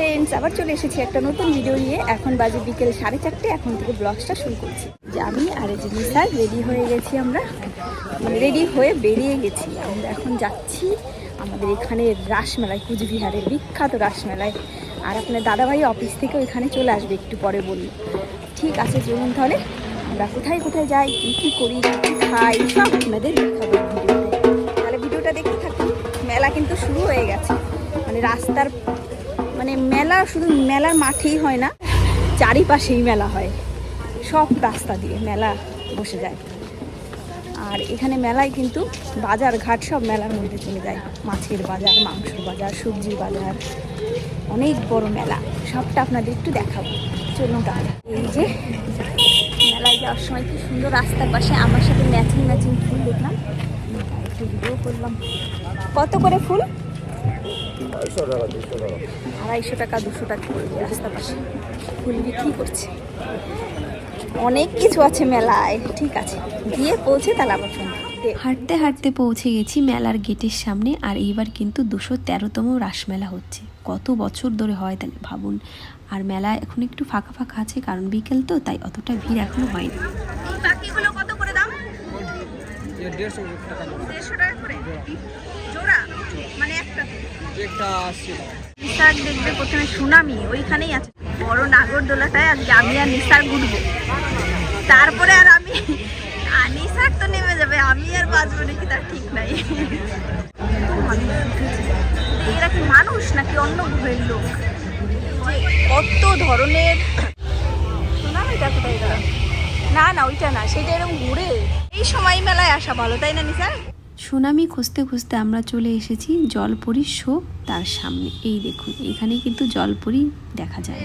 Friends আবার চলে এসেছি একটা নতুন ভিডিও নিয়ে। এখন বাজে বিকেল সাড়ে চারটে, এখন থেকে ব্লগসটা শুরু করছি। যে আমি আর এই যে নিসার রেডি হয়ে গেছি আমরা। মানে রেডি হয়ে বেরিয়ে গেছি। আমরা এখন যাচ্ছি আমাদের এখানে রাসমেলায়, কুচবিহারের বিখ্যাত রাসমেলায়। আর আপনার দাদাভাই অফিস থেকে ওইখানে চলে আসবে একটু পরে বলল ঠিক আছে, চলুন তাহলে। আমরা কোথায় কোথায় যাই, কী কী করি, কী খাই, সব আপনাদের দেখাবো ভিডিওতে। তাহলে ভিডিওটা দেখতে থাকুন। মেলা কিন্তু শুরু হয়ে গেছে। মানে রাস্তার মানে মেলা শুধু মেলার মাঠেই হয় না, চারিপাশেই মেলা হয়। সব রাস্তা দিয়ে মেলা বসে যায়। আর এখানে মেলায় কিন্তু বাজার ঘাট সব মেলার মধ্যে চলে যায়। মাছের বাজার, মাংসের বাজার, সবজির বাজার, অনেক বড় মেলা। সবটা আপনাদের একটু দেখাবো। চলুন তাহলে। এই যে, মেলায় যাওয়ার সময় কি সুন্দর রাস্তার পাশে আমার সাথে ম্যাচিং ম্যাচিং ফুল দেখলাম। একটু ভিডিও করলাম। কত করে ফুল? আড়াইশো টাকা দুশো টাকা করে রাস্তার পাশে ফুল বিক্রি করছে? অনেক কিছু আছে মেলায় ঠিক আছে। গিয়ে পৌঁছে তাহলে আবার ফোন হাঁটতে হাঁটতে পৌঁছে গেছি মেলার গেটের সামনে আর এইবার কিন্তু দুশো তেরোতম রাসমেলা হচ্ছে। কত বছর ধরে হয় তাহলে ভাবুন। আর মেলা এখন একটু ফাঁকা ফাঁকা আছে কারণ বিকেল তো তাই অতটা ভিড় এখনও হয়নি। বাকিগুলো কত করে দাম? দেড়শো টাকা জোড়া। দেড়শো টাকা করে? জোড়া? মানে একটা একটা আশি নিসার দেখবে প্রথমে সুনামি ওইখানেই আছে। বড় নাগরদোলাটায় আজকে আমি আর নিসার ঘুরবো। তারপরে আর আমি নিসার তো নেমে যাবে আমি আর বাঁচবো নাকি তার ঠিক নাই। এরা কি মানুষ নাকি অন্য গ্রহের লোক? যে কত ধরনের সুনামিটা কোথায় না না ওইটা না সেটা এরকম ঘুরে এই সময় মেলায় আসা ভালো তাই না নিসার? সুনামি খুঁজতে খুঁজতে আমরা চলে এসেছি জলপরি শো তার সামনে। এই দেখুন, এখানে কিন্তু জলপরি দেখা যায়।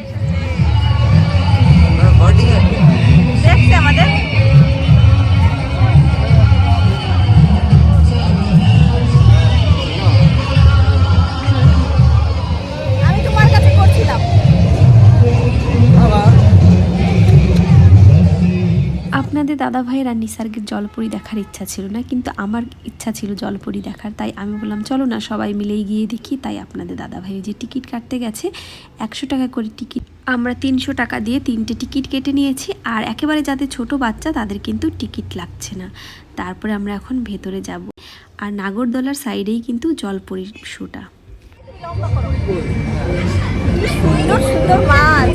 দাদা ভাইয়ের নিসার্গের জলপরি দেখার ইচ্ছা ছিল না, কিন্তু আমার ইচ্ছা ছিল জলপরি দেখার। তাই আমি বললাম, চলো না, সবাই মিলেই গিয়ে দেখি। তাই আপনাদের দাদা ভাই যে টিকিট কাটতে গেছে, একশো টাকা করে টিকিট। আমরা তিনশো টাকা দিয়ে তিনটে টিকিট কেটে নিয়েছি, আর একেবারে যাদের ছোট বাচ্চা, তাদের কিন্তু টিকিট লাগছে না। তারপরে আমরা এখন ভেতরে যাব। আর নাগরদোলার সাইডেই কিন্তু জলপরির শোটা। সুন্দর সুন্দর মাছ।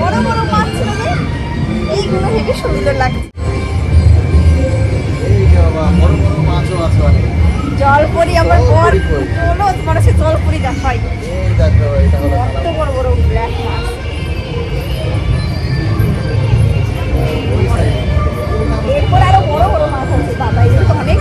বড় বড় মাছ ছিল এইগুলো হেবি সুন্দর লাগছে। অনেক। আমার বর চলো তোমার সে জলপরি দেখাই। কত বড় বড় ব্ল্যাক মাছ। এরপর আরও বড় বড় মাছ আছে বাবা এগুলো অনেক।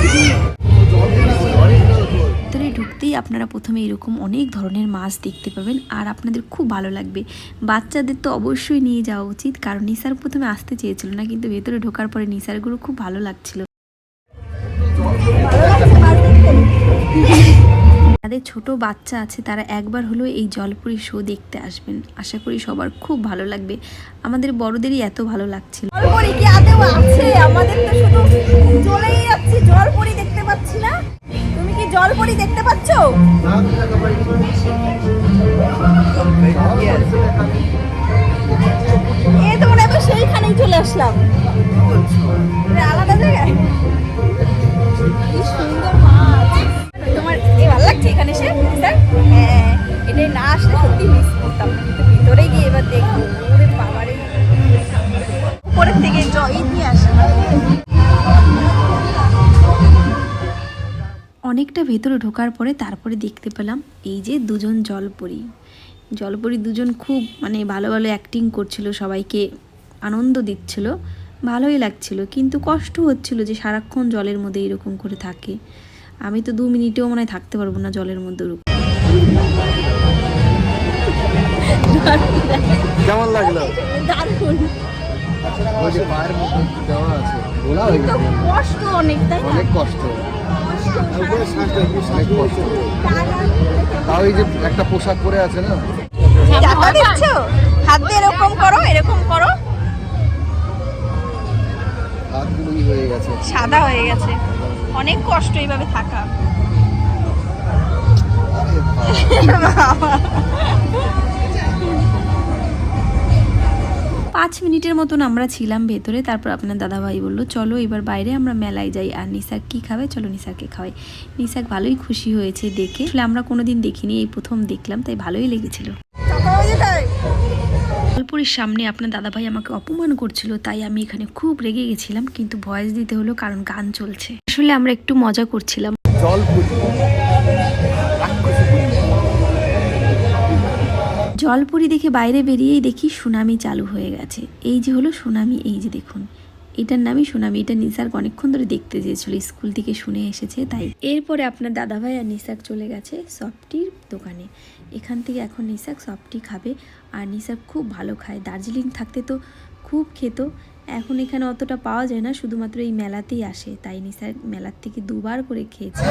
ভেতরে আপনারা প্রথমে এরকম অনেক ধরনের মাছ দেখতে পাবেন আর আপনাদের খুব ভালো লাগবে। বাচ্চাদের তো অবশ্যই নিয়ে যাওয়া উচিত, কারণ নিসার প্রথমে আসতে চেয়েছিল না, কিন্তু ভেতরে ঢোকার পরে নিসারগুলো খুব ভালো লাগছিল। যাদের ছোট বাচ্চা আছে, তারা একবার হলেও এই জলপুরি শো দেখতে আসবেন। আশা করি সবার খুব ভালো লাগবে। আমাদের বড়দেরই এত ভালো লাগছিল। জলপরি দেখতে পাচ্ছি না। তুমি কি জলপরি দেখতে পাচ্ছো? এ তো মনে সেইখানেই চলে আসলাম। আলাদা জায়গায়? কি তোমার এ ভালো লাগছে এখানে এসে? স্যার? হ্যাঁ এটাই না আসলে সত্যি মিস করতাম। অনেকটা ভেতরে ঢোকার পরে তারপরে দেখতে পেলাম এই যে দুজন জলপরি। জলপরি দুজন খুব মানে ভালো ভালো অ্যাক্টিং করছিল সবাইকে আনন্দ দিচ্ছিল ভালোই লাগছিল। কিন্তু কষ্ট হচ্ছিল যে সারাক্ষণ জলের মধ্যে এরকম করে থাকে। আমি তো দু মিনিটেও মনে হয় থাকতে পারব না জলের মধ্যে ওরকম কেমন লাগল? দারুণ। ঘোরা হয়ে গেছে কষ্ট অনেক তাই অনেক কষ্ট। তাও এই যে একটা পোশাক পরে আছে না? চাপা এরকম করো এরকম করো। সাদা হয়ে গেছে। অনেক কষ্ট এইভাবে থাকা। পাঁচ মিনিটের মতন আমরা ছিলাম ভেতরে, তারপর আপনার দাদাভাই বলল, চলো এবার বাইরে আমরা মেলায় যাই। আর নিসাক কি খাবে? চলো নিসাকে খাওয়াই। নিসাক ভালোই খুশি হয়েছে দেখে। আমরা কোনোদিন দেখিনি, এই প্রথম দেখলাম, তাই ভালোই লেগেছিল। জলপুরের সামনে আপনার দাদাভাই আমাকে অপমান করছিল, তাই আমি এখানে খুব রেগে গেছিলাম, কিন্তু ভয়েস দিতে হলো কারণ গান চলছে। আসলে আমরা একটু মজা করছিলাম। জলপুরি দেখে বাইরে বেরিয়েই দেখি সুনামি চালু হয়ে গেছে। এই যে হলো সুনামি, এই যে দেখুন। এটার নামই সুনামি, এটা নিসার অনেকক্ষণ ধরে দেখতে চেয়েছিল, স্কুল থেকে শুনে এসেছে, তাই। এরপরে আপনার দাদাভাই আর নিসাক চলে গেছে সফটির দোকানে। এখান থেকে এখন নিসাক সফটি খাবে আর নিসাক খুব ভালো খায়। দার্জিলিং থাকতে তো খুব খেত। এখন এখানে অতটা পাওয়া যায় না, শুধুমাত্র এই মেলাতেই আসে। তাই নিসার মেলার থেকে দুবার করে খেয়েছে।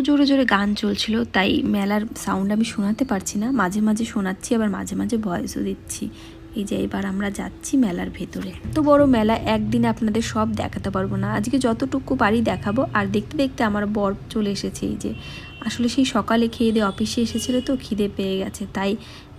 জোরে জোরে গান চলছিল, তাই মেলার সাউন্ড আমি শোনাতে পারছি না। মাঝে মাঝে শোনাচ্ছি, আবার মাঝে মাঝে ভয়েসও দিচ্ছি। এই যে এবার আমরা যাচ্ছি মেলার ভেতরে। তো বড় মেলা, একদিন আপনাদের সব দেখাতে পারব না। আজকে যতটুকু পারি দেখাবো। আর দেখতে দেখতে আমার বর চলে এসেছে এই যে। আসলে সেই সকালে খেয়ে দিয়ে অফিসে এসেছিল তো, খিদে পেয়ে গেছে। তাই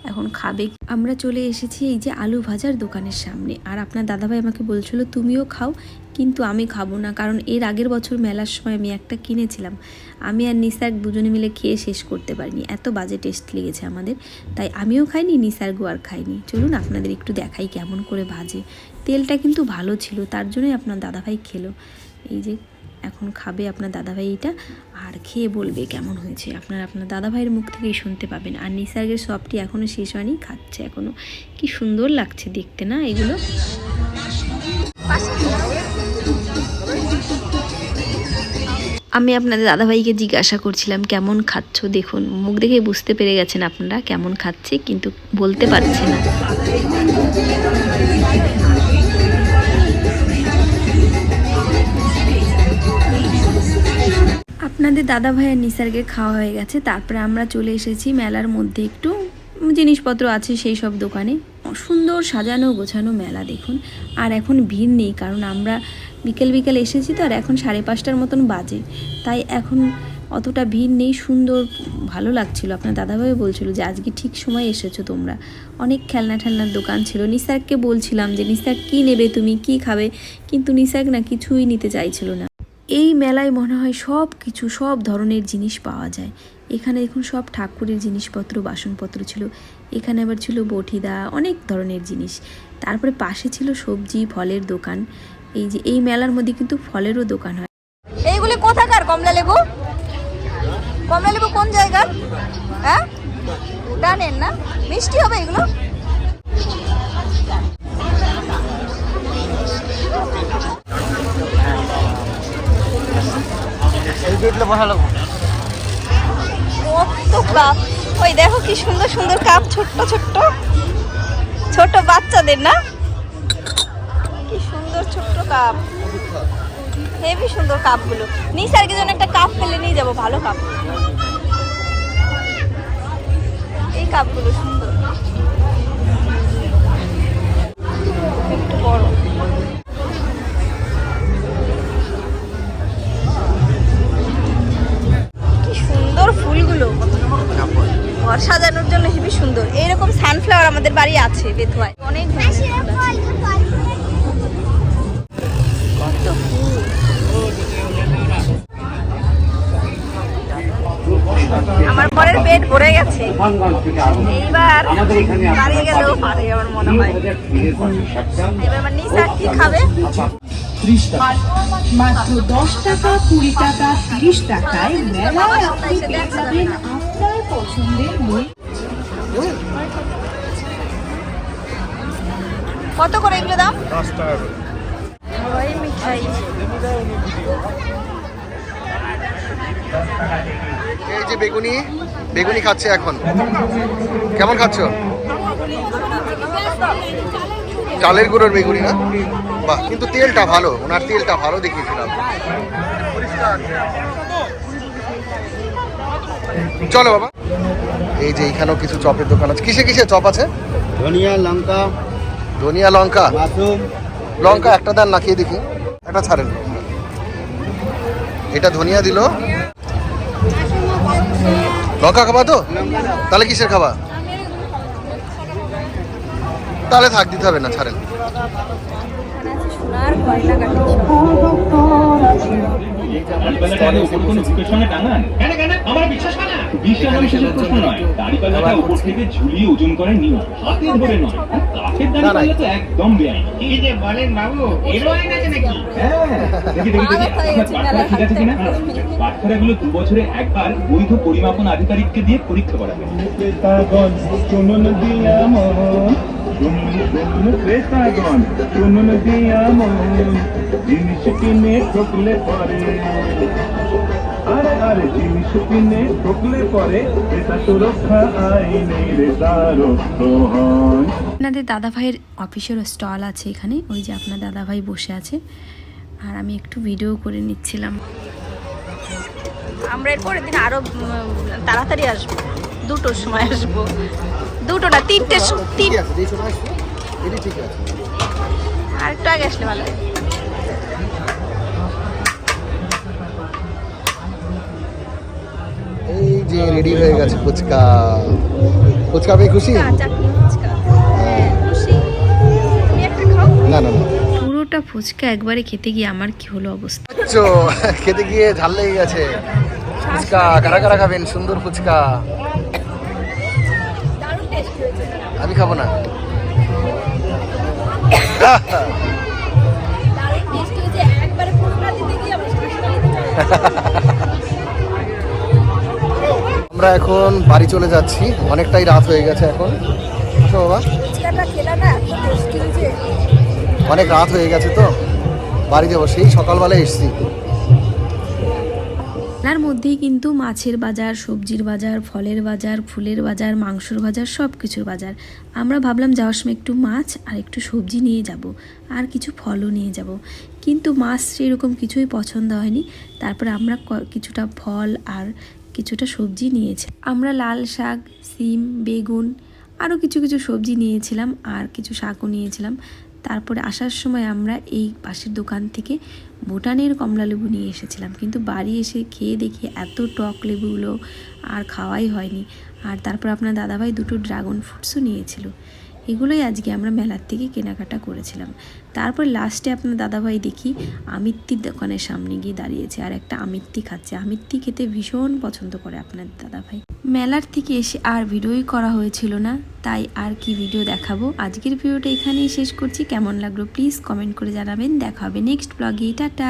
এখন খাবে। আমরা চলে এসেছি এই যে আলু ভাজার দোকানের সামনে। আর আপনার দাদাভাই আমাকে বলছিল, তুমিও খাও। কিন্তু আমি খাব না, কারণ এর আগের বছর মেলার সময় আমি একটা কিনেছিলাম। আমি আর নিসার্গ দুজনে মিলে খেয়ে শেষ করতে পারিনি। এত বাজে টেস্ট লেগেছে আমাদের। তাই আমিও খাইনি নিসার্গও আর খাইনি চলুন আপনাদের একটু দেখাই কেমন করে ভাজে। তেলটা কিন্তু ভালো ছিল, তার জন্যই আপনার দাদাভাই খেলো। এই যে এখন খাবে আপনার দাদাভাই এটা। আর খেয়ে বলবে কেমন হয়েছে। আপনার আপনার দাদাভাইয়ের মুখ থেকেই শুনতে পাবেন। আর নিসার্গের সবটি এখনও শেষ হয়নি, খাচ্ছে এখনও কি সুন্দর লাগছে দেখতে, না এগুলো? আমি আপনাদের দাদাভাইকে জিজ্ঞাসা করছিলাম, কেমন খাচ্ছ? দেখুন, মুখ দেখে বুঝতে পেরে গেছেন আপনারা কেমন খাচ্ছে, কিন্তু বলতে পারছে না। আপনাদের দাদা ভাই আর নিসার্গের খাওয়া হয়ে গেছে, তারপরে আমরা চলে এসেছি মেলার মধ্যে একটু জিনিসপত্র আছে সেই সব দোকানে। সুন্দর সাজানো গোছানো মেলা দেখুন। আর এখন ভিড় নেই, কারণ আমরা বিকেল বিকেল এসেছি তো, আর এখন সাড়ে পাঁচটার মতন বাজে। তাই এখন অতটা ভিড় নেই, সুন্দর ভালো লাগছিল। আপনার দাদাভাই বলছিল যে, আজকে ঠিক সময় এসেছ তোমরা। অনেক খেলনা ঠেলনার দোকান ছিল। নিসার্গকে বলছিলাম যে নিসার্গ কী নেবে, তুমি কি খাবে? কিন্তু নিসার্গ না কিছুই নিতে চাইছিল না। মেলায় মনে হয় সব কিছু, সব ধরনের জিনিস পাওয়া যায়। এখানে দেখুন সব ঠাকুরের জিনিসপত্র, বাসনপত্র ছিল। এখানে আবার ছিল বটিদা, অনেক ধরনের জিনিস। তারপরে পাশে ছিল সবজি, ফলের দোকান। এই যে, এই মেলার মধ্যে কিন্তু ফলেরও দোকান হয়। এইগুলি কোথাকার কমলা লেবু? কমলা লেবু কোন জায়গার? হ্যাঁ? না? মিষ্টি হবে এগুলো? কত কাপ। ওই দেখো কি সুন্দর সুন্দর কাপ, ছোট্ট ছোট্ট। ছোট বাচ্চাদের না? কি সুন্দর ছোট্ট কাপ। হেভি সুন্দর কাপগুলো। নিসার্গের জন্য একটা কাপ ফেলে নিয়ে যাব, ভালো কাপ। এই কাপগুলো সুন্দর। একটু বড়। সুন্দর ফুলগুলো। ঘর সাজানোর জন্য হেবি সুন্দর। এইরকম সানফ্লাওয়ার আমাদের বাড়ি আছে বেথুয়ায়। অনেক আমার পরের পেট ভরে গেছে। এইবার বাড়ি গেলেও পারে আমার মনে হয়। এবার আমার নিসা কি খাবে? মাত্র দশ টাকা কুড়ি টাকা তিরিশ টাকায় মেলায় আপনি পেয়ে যাবেন আপনার পছন্দের বই কত করে এগুলো দাম? ওই মিঠাই। এই যে বেগুনি বেগুনি খাচ্ছে এখন। কেমন খাচ্ছ? চালের গুঁড়োর বেগুনি না বাহ কিন্তু তেলটা ভালো ওনার তেলটা ভালো দেখিয়েছিলাম। চলো বাবা। এই যে এখানেও কিছু চপের দোকান আছে। কিসে কিসে চপ আছে? ধনিয়া লঙ্কা ধনিয়া লঙ্কা। লঙ্কা একটা দেন না খেয়ে দেখি। একটা ছাড়েন। এটা ধনিয়া দিল। লঙ্কা খাবা তো? তাহলে কিসের খাবা? তাহলে থাক দিতে হবে না ছাড়েন। এখানে আছে সোনার গয়না কাটি দাড়িপাল্লাটা উপর কোনো বুকের সঙ্গে টাঙান কেন কেন আমার বিশ্বাস হয় করে দু বছরে একবার বৈধ পরিমাপন আধিকারিককে দিয়ে পরীক্ষা করাবেন ক্রেতাগণ শুনুন দিয়া মন জিনিস কিনে ঠকলে পরে। আরে আরে জিনিস কিনে ঠকলে পরে ক্রেতা সুরক্ষা আইনের দ্বারস্থ হয়। আপনাদের দাদা ভাইয়ের অফিসেরও স্টল আছে এখানে ওই যে আপনার দাদা ভাই বসে আছে। আর আমি একটু ভিডিও করে নিচ্ছিলাম। আমরা এর পরের দিন আরও তাড়াতাড়ি আসব দুটোর সময় আসব। দুটো না তিনটে তিন ঠিক আছে যেই সময় আসবে এটি ঠিক আছে। আর একটু আগে আসলে ভালো। এই যে রেডি হয়ে গেছে ফুচকা। পেয়ে খুশি? হ্যাঁ না না না। পুরোটা ফুচকা একবারে খেতে গিয়ে আমার কি হলো অবস্থা? খেতে গিয়ে ঝাল লেগে গেছে। ফুচকা কারা কারা খাবেন? সুন্দর ফুচকা। আমি খাব না। আমার এখন বাড়ি চলে যাচ্ছি। অনেকটাই রাত হয়ে গেছে এখন। বাবা। অনেক রাত হয়ে গেছে তো। বাড়ি যাব সেই সকালবেলায় এসছি। তার মধ্যেই কিন্তু মাছের বাজার, সবজির বাজার, ফলের বাজার, ফুলের বাজার, মাংসর বাজার সব কিছুর বাজার। আমরা ভাবলাম যাওয়ার সময় একটু মাছ আর একটু সবজি নিয়ে যাব আর কিছু ফলও নিয়ে যাব। কিন্তু মাছ সেরকম কিছুই পছন্দ হয়নি। তারপরে আমরা কিছুটা ফল আর কিছুটা সবজি নিয়েছি। আমরা লাল শাক, সিম, বেগুন, আরও কিছু কিছু সবজি নিয়েছিলাম আর কিছু শাকও নিয়েছিলাম। তারপরে আসার সময় আমরা এই পাশের দোকান থেকে ভুটানের কমলা লেবু নিয়ে এসেছিলাম। কিন্তু বাড়ি এসে খেয়ে দেখি এত টক লেবুগুলো আর খাওয়াই হয়নি। আর তারপর আপনার দাদাভাই দুটো ড্রাগন ফ্রুটসও নিয়েছিল। এগুলোই আজকে আমরা মেলার থেকে কেনাকাটা করেছিলাম। তারপর লাস্টে আপনার দাদাভাই দেখি, আমিত্তির দোকানের সামনে গিয়ে দাঁড়িয়েছে আর একটা আমিত্তি খাচ্ছে। আমিত্তি খেতে ভীষণ পছন্দ করে আপনার দাদাভাই। মেলার থেকে এসে আর ভিডিওই করা হয়েছিল না, তাই আর কি ভিডিও দেখাবো? আজকের ভিডিওটা এখানেই শেষ করছি। কেমন লাগল প্লিজ কমেন্ট করে জানাবেন। দেখা হবে নেক্সট ব্লগে টাটা!